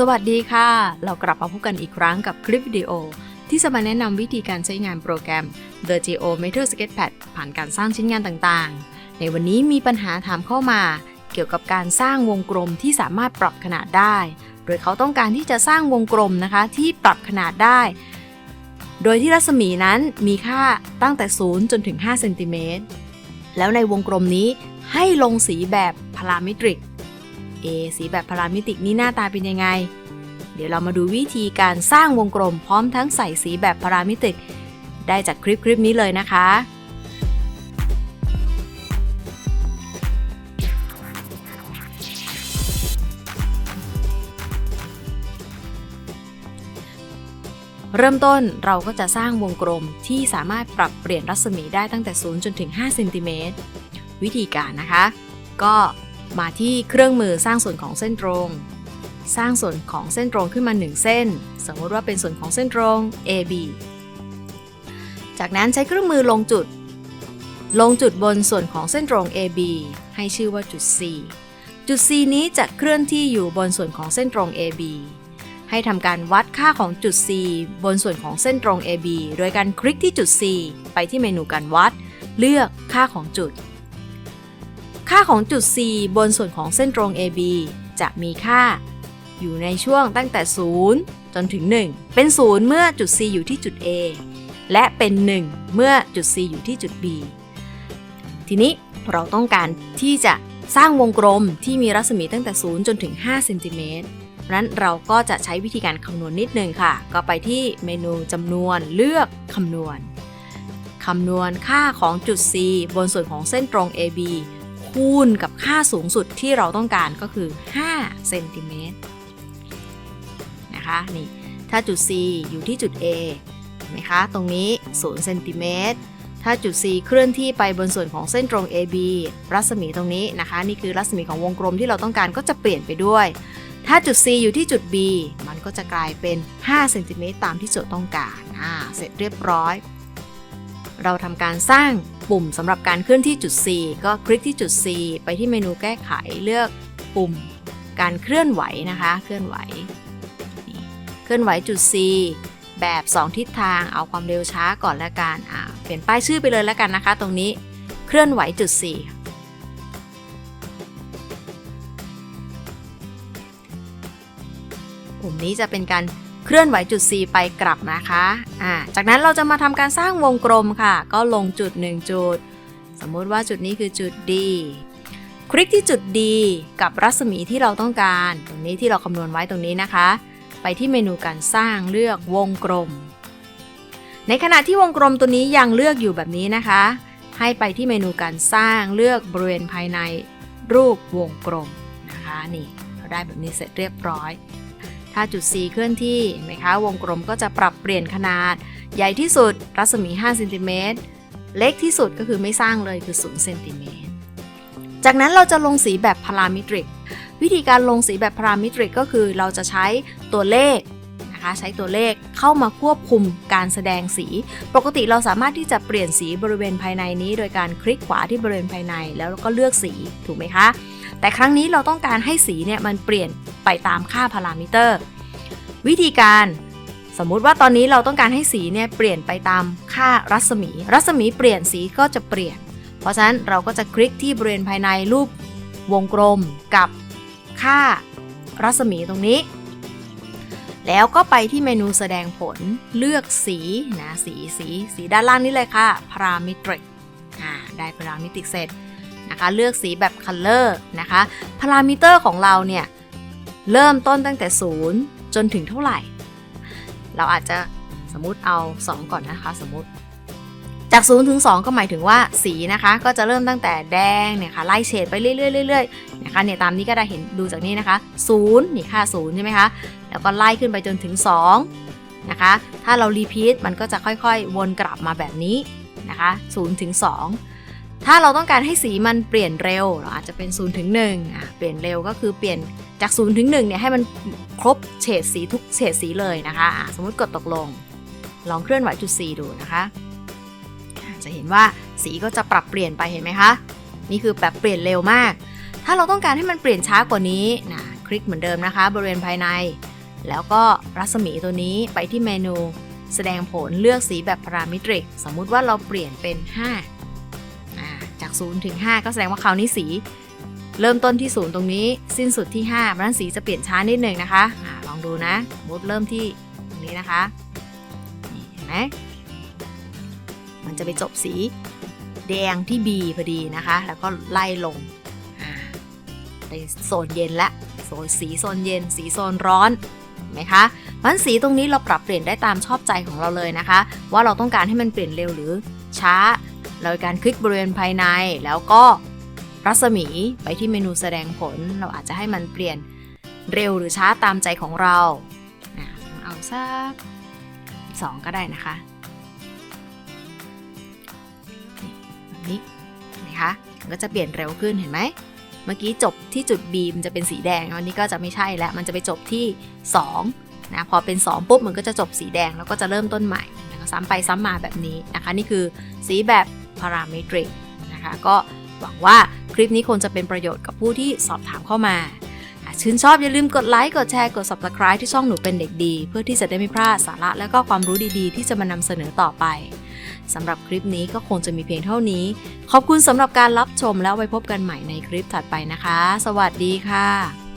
สวัสดีค่ะ เรากลับมาพบกันอีกครั้งกับคลิปวิดีโอ ที่จะมาแนะนำวิธีการใช้งานโปรแกรม The Geometry Sketchpad ผ่านการสร้างชิ้นงานต่างๆ ในวันนี้มีปัญหาถามเข้ามา เกี่ยวกับการสร้างวงกลมที่สามารถปรับขนาดได้ โดยเขาต้องการที่จะสร้างวงกลมนะคะที่ปรับขนาดได้ โดยที่รัศมีนั้นมีค่าตั้งแต่ 0 จนถึง5เซนติเมตรแล้วในวงกลมนี้ให้ลงสีแบบพารามิตริก เอสีแบบพารามิติกนี้หน้าตาเป็นยังไง เดี๋ยวเรามาดูวิธีการสร้างวงกลมพร้อมทั้งใส่สีแบบพารามิติก ได้จากคลิปคลิปนี้เลยนะคะเริ่มต้นเราก็จะสร้างวงกลมที่สามารถปรับเปลี่ยนรัศมีได้ตั้งแต่ 0 จนถึง 5 เซนติเมตร วิธีการนะคะ ก็ มาที่เครื่องมือสร้างส่วนของเส้นตรง สร้างส่วนของเส้นตรงขึ้นมา 1 เส้น สมมติว่าเป็นส่วนของเส้นตรง AB จากนั้นใช้เครื่องมือลงจุด ลงจุดบนส่วนของเส้นตรง AB ให้ชื่อว่าจุด C จุด C นี้จะเคลื่อนที่อยู่บนส่วนของเส้นตรง AB ให้ทำการวัดค่าของจุด C บนส่วนของเส้นตรง AB โดยการคลิกที่จุด C ไปที่เมนูการวัด เลือกค่าของจุด ค่าของจุด C บนส่วนของเส้นตรง AB จะมีค่า อยู่ในช่วงตั้งแต่ 0 จนถึง 1 เป็น 0 เมื่อจุด C อยู่ที่จุด A และเป็น 1 เมื่อจุด C อยู่ที่จุด B ทีนี้เราต้องการที่จะสร้างวงกลมที่มีรัศมีตั้งแต่ 0 จนถึง 5 เซนติเมตรนั้นเราก็จะใช้วิธีการคำนวณนิดนึงค่ะ ก็ไปที่เมนูจำนวนเลือกคำนวณ คำนวณค่าของจุด C บนส่วนของเส้นตรง AB คูณกับค่าสูงสุดที่เราต้องการก็คือ5เซนติเมตรนะคะนี่ถ้าจุด C อยู่ที่จุด A เห็นไหมคะ ตรงนี้0เซนติเมตรถ้าจุด C เคลื่อนที่ไปบนส่วนของเส้นตรง AB รัศมีตรงนี้นะคะ นี่คือรัศมีของวงกลมที่เราต้องการก็จะเปลี่ยนไปด้วย ถ้าจุด C อยู่ที่จุด B มันก็จะกลายเป็น5เซนติเมตรตามที่โจทย์ต้องการอ่าเสร็จเรียบร้อย เราทำการสร้างปุ่มสำหรับการเคลื่อนที่จุด C ก็คลิกที่จุด C ไปที่เมนูแก้ไขเลือกปุ่ม การเคลื่อนไหวนะคะ เคลื่อนไหว เคลื่อนไหวจุด C แบบ 2 ทิศทางเอาความเร็วช้าก่อนละกันอ่าเปลี่ยนป้ายชื่อไปเลยแล้วกันนะคะ ตรงนี้เคลื่อนไหวจุด C ปุ่มนี้จะเป็นการ เคลื่อนไหวจุด C ไปกลับนะคะอ่าจากนั้นเราจะมาทำการสร้างวงกลมค่ะ ก็ลงจุด 1 จุด สมมติว่าจุดนี้คือจุด D คลิกที่จุด D กับรัศมีที่เราต้องการ ตรงนี้ที่เราคำนวณไว้ตรงนี้นะคะ ไปที่เมนูการสร้างเลือกวงกลม ในขณะที่วงกลมตัวนี้ยังเลือกอยู่แบบนี้นะคะ ให้ไปที่เมนูการสร้างเลือกบริเวณภายในรูปวงกลมนะคะนี่เราได้แบบนี้เสร็จเรียบร้อย ถ้าจุด C เคลื่อนที่เห็นไหมคะวงกลมก็จะปรับเปลี่ยนขนาด ใหญ่ที่สุดรัศมี5เซนติเมตรเล็กที่สุดก็คือไม่สร้างเลยคือ0เซนติเมตรจากนั้นเราจะลงสีแบบพารามิตริก วิธีการลงสีแบบพารามิตริกก็คือเราจะใช้ตัวเลขนะคะใช้ตัวเลขเข้ามาควบคุมการแสดงสี ปกติเราสามารถที่จะเปลี่ยนสีบริเวณภายในนี้ โดยการคลิกขวาที่บริเวณภายในแล้วก็เลือกสีถูกไหมคะ แต่ครั้งนี้เราต้องการให้สีเนี่ยมันเปลี่ยนไปตามค่าพารามิเตอร์ วิธีการสมมุติว่าตอนนี้เราต้องการให้สีเนี่ยเปลี่ยนไปตามค่ารัศมี รัศมีเปลี่ยนสีก็จะเปลี่ยน เพราะฉะนั้นเราก็จะคลิกที่บริเวณภายในรูปวงกลมกับค่ารัศมีตรงนี้ แล้วก็ไปที่เมนูแสดงผลเลือกสีนะสีสีสีด้านล่างนี้เลยค่ะ parametric อ่าได้ parametric เสร็จ นะคะ เลือกสีแบบ color นะคะ parameter ของเราเนี่ย เริ่มต้นตั้งแต่ 0 จนถึงเท่าไหร่ เราอาจจะสมมติเอา 2 ก่อนนะคะ สมมติ จาก 0 ถึง 2 ก็หมายถึงว่าสีนะคะ ก็จะเริ่มตั้งแต่แดงเนี่ยค่ะไล่เฉดไปเรื่อยๆๆนะคะเนี่ยตามนี้ก็ได้เห็นดูจากนี้นะคะ0นี่ค่า0ใช่ไหมคะแล้วก็ไล่ขึ้นไปจนถึง 2 นะคะ ถ้าเรารีพีทมันก็จะค่อยๆ วนกลับมาแบบนี้นะคะ0ถึง2 ถ้าเราต้องการให้สีมันเปลี่ยนเร็ว เราอาจจะเป็น0ถึง1อะเปลี่ยนเร็วก็คือเปลี่ยนจาก0ถึง1เนี่ยให้มันครบเฉดสีทุกเฉดสีเลยนะคะะสมมุติกดตกลง ลองเคลื่อนไหวจุด C ดูนะคะ จะเห็นว่าสีก็จะปรับเปลี่ยนไปเห็นไหมคะ นี่คือแบบเปลี่ยนเร็วมาก ถ้าเราต้องการให้มันเปลี่ยนช้ากว่านี้นะคลิกเหมือนเดิมนะคะ บริเวณภายใน แล้วก็รัศมีตัวนี้ไปที่เมนู แสดงผลเลือกสีแบบพารามิตริก สมมุติว่าเราเปลี่ยนเป็น 5 จาก 0 ถึง 5 ก็แสดงว่าคราวนี้สี เริ่มต้นที่ 0 ตรงนี้ สิ้นสุดที่5เพราะนั้นสีจะเปลี่ยนช้านิดหนึ่งนะคะอาลองดูนะสมมติเริ่มที่ตรงนี้นะคะนี่เห็นไหมมันจะไปจบสีแดงที่ B พอดีนะคะ แล้วก็ไล่ลงอ่าในโซนเย็นละโซนสีโซนเย็น สีโซนร้อนเห็นไหมคะเพราะฉะนั้นสีตรงนี้เราปรับเปลี่ยนได้ตามชอบใจของเราเลยนะคะ ว่าเราต้องการให้มันเปลี่ยนเร็วหรือช้า เราการคลิกบริเวณภายใน แล้วก็รัศมีไปที่เมนูแสดงผล เราอาจจะให้มันเปลี่ยนเร็วหรือช้าตามใจของเรา เอาสักสองก็ได้นะคะแบบนี้นไหมคะมันก็จะเปลี่ยนเร็วขึ้นเห็นไหม เมื่อกี้จบที่จุด B มันจะเป็นสีแดงวันนี้ก็จะไม่ใช่แล้ว มันจะไปจบที่ 2 นะ พอเป็น 2 ปุ๊บ มันก็จะจบสีแดง แล้วก็จะเริ่มต้นใหม่นะคะซ้ำไปซ้ำมาแบบนี้นะคะ นี่คือสีแบบ พารามิตริกนะคะก็หวังว่าคลิปนี้คงจะเป็นประโยชน์กับผู้ที่สอบถามเข้ามาชื่นชอบอย่าลืมกดไลค์ กดแชร์ กด subscribe ที่ช่องหนูเป็นเด็กดี เพื่อที่จะได้ไม่พลาดสาระและก็ความรู้ดีๆ ที่จะมานำเสนอต่อไปสำหรับคลิปนี้ก็คงจะมีเพียงเท่านี้ ขอบคุณสำหรับการรับชมแล้วไว้พบกันใหม่ในคลิปถัดไปนะคะ สวัสดีค่ะ